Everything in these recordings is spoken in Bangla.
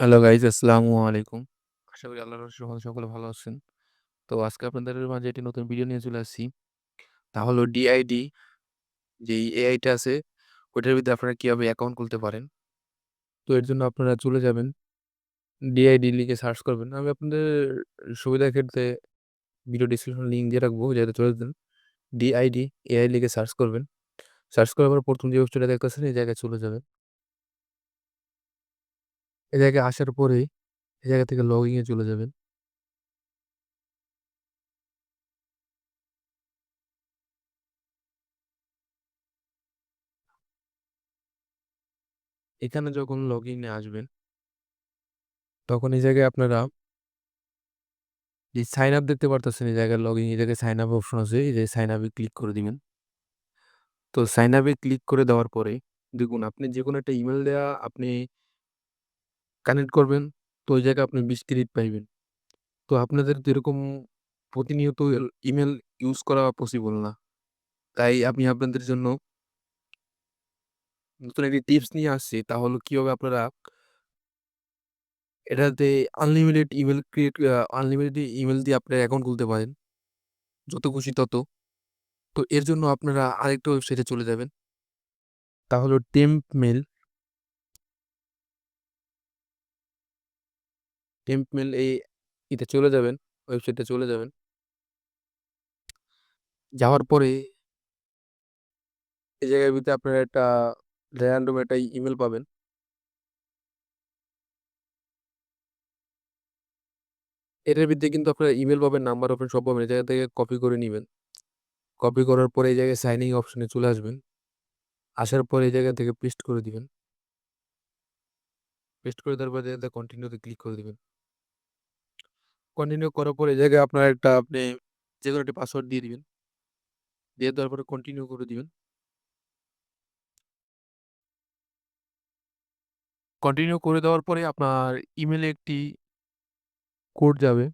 হ্যালো গাইজ আসসালামু আলাইকুম। আশা করি আল্লাহর রহমতে সকলে ভালো আছেন। তো আজকে আপনাদের মাঝে একটি নতুন ভিডিও নিয়ে চলে আসছি। তা হলো ডিআইডি যেই এআইটা আছে, ওইটার ভিতরে আপনারা কীভাবে অ্যাকাউন্ট খুলতে পারেন। তো এর জন্য আপনারা চলে যাবেন ডিআইডি লিখে সার্চ করবেন। আমি আপনাদের সুবিধার ক্ষেত্রে ভিডিও ডেসক্রিপশনে লিঙ্ক দিয়ে রাখব যাতে চলে যান। ডিআইডি এআই লিখে সার্চ করবেন। সার্চ করার পর প্রথম যে ওয়েবসাইটটা দেখতেছেন, এই জায়গায় চলে যাবেন। এই জায়গায় আসার পরেই এই জায়গা থেকে লগইন এ চলে যাবেন। এখানে যখন লগইন এ আসবেন, তখন এই জায়গায় আপনারা যে সাইন আপ দেখতে পারতেছেন, এই জায়গায় লগইন এই জায়গায় সাইন আপ অপশন আছে। এই যে সাইন আপ এ ক্লিক করে দিবেন। তো সাইন আপ এ ক্লিক করে দেওয়ার পরে দেখুন, আপনি যেকোনো একটা ইমেইল দেয়া, আপনি কানেক্ট করবেন। তো ওই জায়গায় আপনি ২০ ক্রেডিট পাইবেন। তো আপনাদের তো এরকম প্রতিনিয়ত ইমেল ইউজ করা পসিবল না। তাই আমি আপনাদের জন্য নতুন একটি টিপস নিয়ে আসছি। তা হলো কীভাবে আপনারা এটাতে unlimited email create unlimited email দিয়ে আপনার অ্যাকাউন্ট খুলতে পারেন। যত খুশি তত। তো এর জন্য আপনারা আরেকটা ওয়েবসাইটে চলে যাবেন। তা হলো টেম্প মেইল। টেম্প এই ইতে চলে যাবেন, ওয়েবসাইটে চলে যাবেন। যাওয়ার পরে এই জায়গার ভিতরে আপনারা একটা র‍্যান্ডম একটা ইমেল পাবেন। এটার ভিতরে কিন্তু আপনারা ইমেল পাবেন, নাম্বার পাবেন, সব পাবেন। এই জায়গা থেকে কপি করে নেবেন কপি করার পরে এই জায়গায় সাইন ইন অপশনে চলে আসবেন। আসার পরে এই জায়গা থেকে পেস্ট করে দিবেন। পেস্ট করে দেওয়ার পরে জায়গাতে কন্টিনিউ ক্লিক করে দিবেন। কন্টিনিউ করার পরে এই জায়গায় আপনার একটা আপনি যেকোনো একটা পাসওয়ার্ড দিয়ে দিবেন। দিয়ে দেওয়ার পরে কন্টিনিউ করে দিবেন। কন্টিনিউ করে দেওয়ার পরে আপনার ইমেইলে একটি কোড যাবে।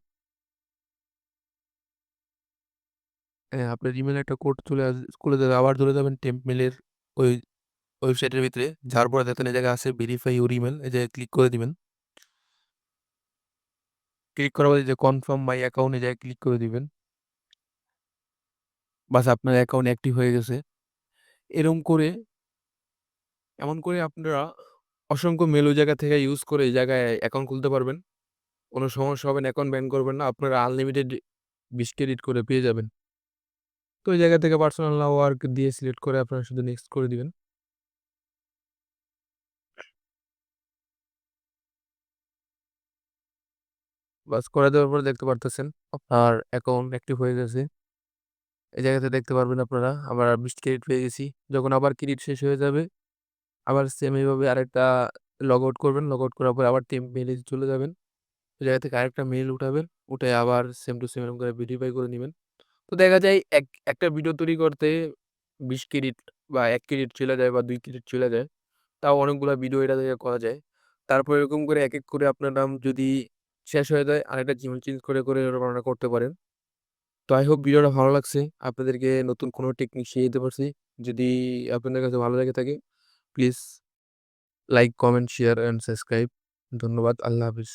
হ্যাঁ, আপনার ইমেইলে একটা কোড চলে আস চলে যাবে। আবার চলে যাবেন টেম্প মেইলের ওই ওয়েবসাইটের ভিতরে। যাওয়ার পরে দেখেন এই জায়গায় আছে ভেরিফাই ইউর ইমেইল। এই জায়গায় ক্লিক করে দিবেন। ক্লিক করার পরে যে কনফার্ম মাই অ্যাকাউন্ট জায়গায় ক্লিক করে দিবেন। বাস আপনার অ্যাকাউন্ট অ্যাক্টিভ হয়ে গেছে। এরকম করে এমন করে আপনারা অসংখ্য ওই জায়গা থেকে ইউজ করে এই জায়গায় অ্যাকাউন্ট খুলতে পারবেন। কোনো সমস্যা হবে না, অ্যাকাউন্ট ব্যান করবেন না। আপনারা আনলিমিটেড ২০ ক্রেডিট করে পেয়ে যাবেন। তো এই জায়গা থেকে পার্সোনাল ওয়ার্ক দিয়ে সিলেক্ট করে আপনারা শুধু নেক্সট করে দিবেন। বাস করে দেওয়ার পরে দেখতে পারতেছেন আপনার অ্যাকাউন্ট অ্যাক্টিভ হয়ে গেছে। এই জায়গাতে দেখতে পারবেন আপনারা আবার ২০ ক্রেডিট পেয়ে গেছি। যখন আবার ক্রেডিট শেষ হয়ে যাবে, আবার সেম এইভাবে আরেকটা লগ আউট করবেন। লগ আউট করার পরে আবার টেম্প মেইলে চলে যাবেন। ওই জায়গা থেকে আরেকটা মেইল উঠাবেন। উঠে আবার সেম টু সেম এরকম করে ভেরিফাই করে নেবেন তো দেখা যায় এক একটা ভিডিও তৈরি করতে ২০ ক্রেডিট বা এক ক্রেডিট চলে যায় বা দুই ক্রেডিট চলে যায়। তাও অনেকগুলো ভিডিও এটা থেকে করা যায়। তারপর এরকম করে এক এক করে আপনার নাম যদি শেষ হয়ে যায় আরেকটা জীবন চেঞ্জ করে, করে আপনারা করতে পারেন। তো আই হোপ ভিডিওটা ভালো লাগছে। আপনাদেরকে নতুন কোনো টেকনিক শিখিয়ে দিতে পারছি। যদি আপনাদের কাছে ভালো লেগে থাকে please like, comment, share and subscribe. ধন্যবাদ। আল্লাহ হাফেজ।